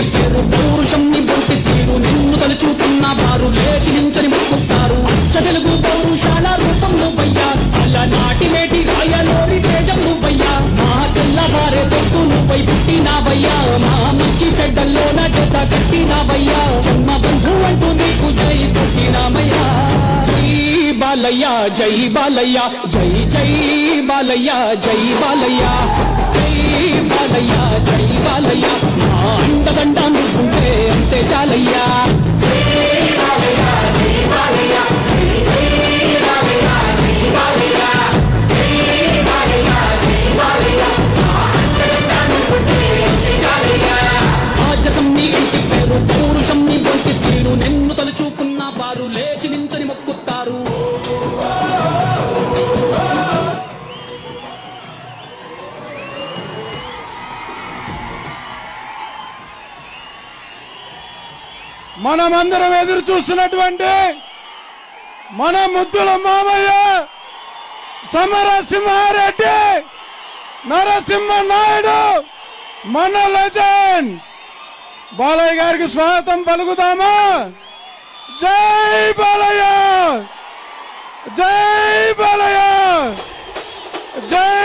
ఇంటి పౌరుషం ని బొంటి తీరు. నిన్ను తలుచుకున్న వారు లేచి నించని మొక్కుతారు. అచ్చ తెలుగు పౌరుషాల రూపం నువ్వయ్యా. అలా నాటి మేటి రాయలోరి తేజం నువ్వయ్యా. మా తెల్లవారే పొత్తు నువ్వై పుట్టినావయ్యా. మా మంచి చెడ్డల్లోన జత కట్టినావయ్యా. జన్మ బంధు అంటూ నీకు జై కొట్టినామయ్యా జై బాలయ్య జై బాలయ్య. జై జై బాలయ్య జై బాలయ్య. జై బాలయ్య జై బాలయ్య. అండదండ నువ్వుంటే అంతే చాలయ్యా. మనమందరం ఎదురు చూస్తున్నటువంటి మన ముద్దుల మామయ్య సమరసింహారెడ్డి నరసింహ నాయుడు మన లెజెండ్. బాలయ్య గారికి స్వాగతం పలుకుతామా? జై బాలయ్య! జై బాలయ్య! జై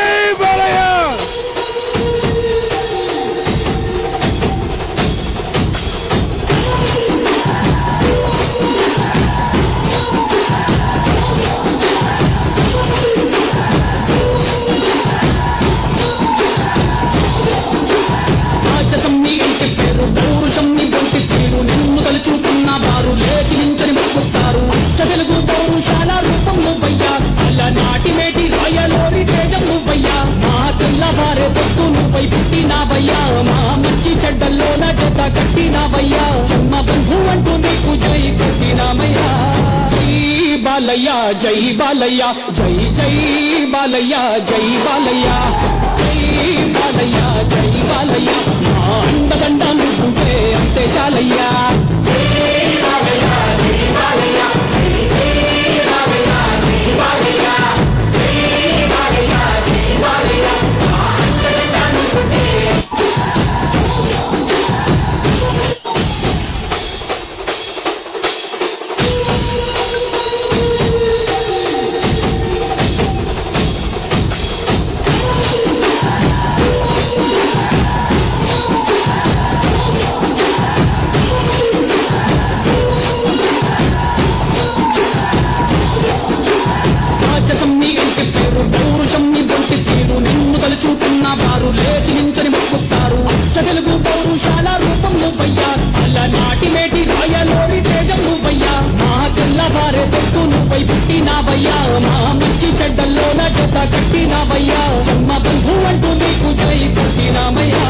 పౌరుషం తీరు నిన్ను తలుచుకున్న వారు లేచి నించని మొక్కుతారు. అచ్చ తెలుగు పౌరుషాల రూపం నువ్వయ్యా. అలా నాటి మేటి రాయలోరి తేజం నువ్వయ్యా. మా తెల్లవారే పొత్తు నువ్వై పుట్టినావయ్యా. మా మంచి చెడ్డల్లోన జత కట్టినావయ్యా. జన్మ బంధు అంటూ నీకు జై కొట్టినామయ్యా. జై బాలయ్య జై బాలయ్య. జై జై బాలయ్య జై బాలయ్య. జై బాలయ్య జై బాలయ్య. అంతే ఉంటారు లేచి నించని మొక్కుతారు. అచ్చ తెలుగు పౌరుషాల రూపం నువ్వయ్యా. అల్ల నాటి మేటి రాయలోని తేజం నువ్వయ్యా. మా తెల్ల వారే పెట్టు నువ్వై పుట్టి నావయ్యా మా మంచి చెడ్డల్లో నా జత కట్టినావయ్యా. జన్మ బంధు అంటూ నీకు జై పుట్టినామయ్యా.